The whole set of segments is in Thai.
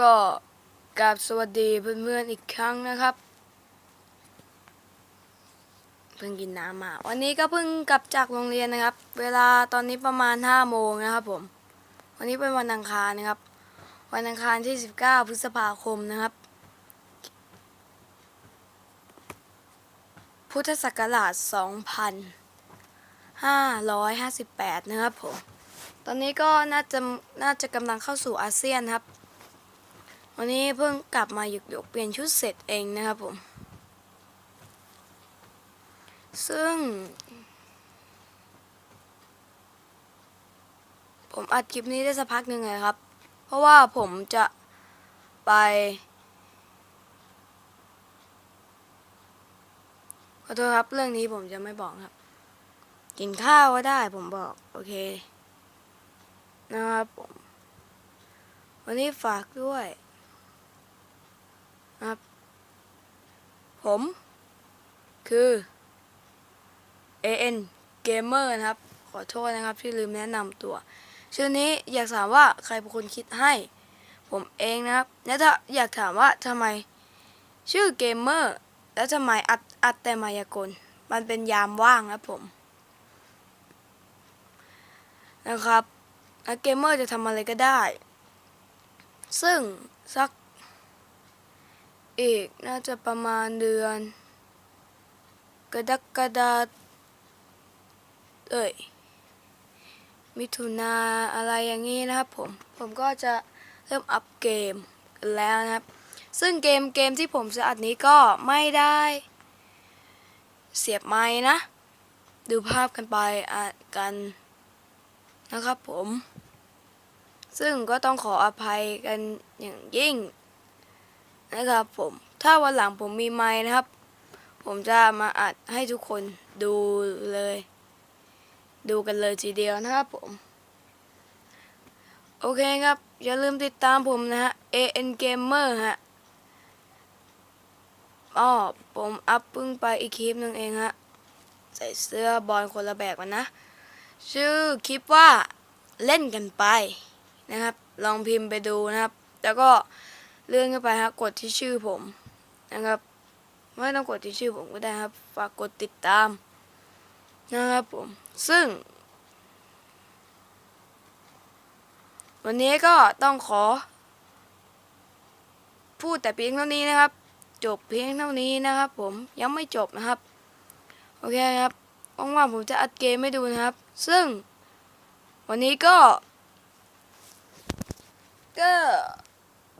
ก็กราบสวัสดีเพื่อนๆอีกครั้งนะครับ เพิ่งกินน้ำมา วันนี้ก็เพิ่งกลับจากโรงเรียนนะครับ เวลาตอนนี้ประมาณห้าโมงนะครับผม วันนี้เป็นวันอังคารนะครับ วันอังคารที่ 19 พฤษภาคมนะครับ พุทธศักราช 2558 นะครับผม ตอนนี้ก็น่าจะน่าจะกำลังเข้าสู่อาเซียนครับ วันนี้เพิ่งกลับมาหยุกหยกเปลี่ยนชุดเสร็จเองนะครับผม ซึ่ง ผมอัดคลิปนี้ได้สักพักหนึ่งเลยครับ เพราะว่าผมจะไป ขอโทษครับเรื่องนี้ผมจะไม่บอกครับ กินข้าวก็ได้ผมบอก โอเค นะครับผม วันนี้ฝากด้วย นะครับ ผม คือ AN Gamer นะครับ ขอโทษนะครับที่ลืมแนะนำตัว ชื่อนี้อยากถามว่าใครเป็นคนคิดให้ ผมเองนะครับ แล้วถ้าอยากถามว่าทำไม ชื่อเกมเมอร์แล้วทำไมอัดอัดแต่มายากล มันเป็นยามว่างครับผม นะครับเกมเมอร์จะทำอะไรก็ได้ ซึ่งสัก อีกน่าจะประมาณเดือน กระดักกระดาเอ้ยมิถุนาอะไรอย่างนี้นะครับผม ผมก็จะเริ่มอัพเกมกันแล้วนะครับ ซึ่งเกมเกมที่ผมจะอัดนี้ก็ไม่ได้ เสียบไม้นะ ดูภาพกันไปอัดกันนะครับผม ซึ่งก็ต้องขออภัยกันอย่างยิ่ง นะครับผมถ้าวันหลังผมมีไม้นะครับ ผมจะมาอัดให้ทุกคนดูเลย ดูกันเลยทีเดียวนะครับผม โอเคครับ อย่าลืมติดตามผมนะฮะ AN Gamer ฮะอ๋อผมอัพเพิ่งไปอีกคลิปหนึงเองฮะ ใส่เสื้อบอลคนละแบบกันนะ ชื่อคลิปว่าเล่นกันไปนะครับ ลองพิมพ์ไปดูนะครับ แล้วก็ เลื่อนเข้าไปครับกดที่ชื่อผมนะครับ ไม่ต้องกดที่ชื่อผมก็ได้ครับ ฝากกดติดตามนะครับผม ซึ่ง วันนี้ก็ต้องขอ พูดแต่เพียงเท่านี้นะครับ จบเพียงเท่านี้นะครับ ผมยังไม่จบนะครับ โอเคครับว่างๆผมจะอัดเกมให้ดูนะครับ ซึ่ง วันนี้ก็ ก็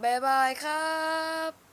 บายบายครับ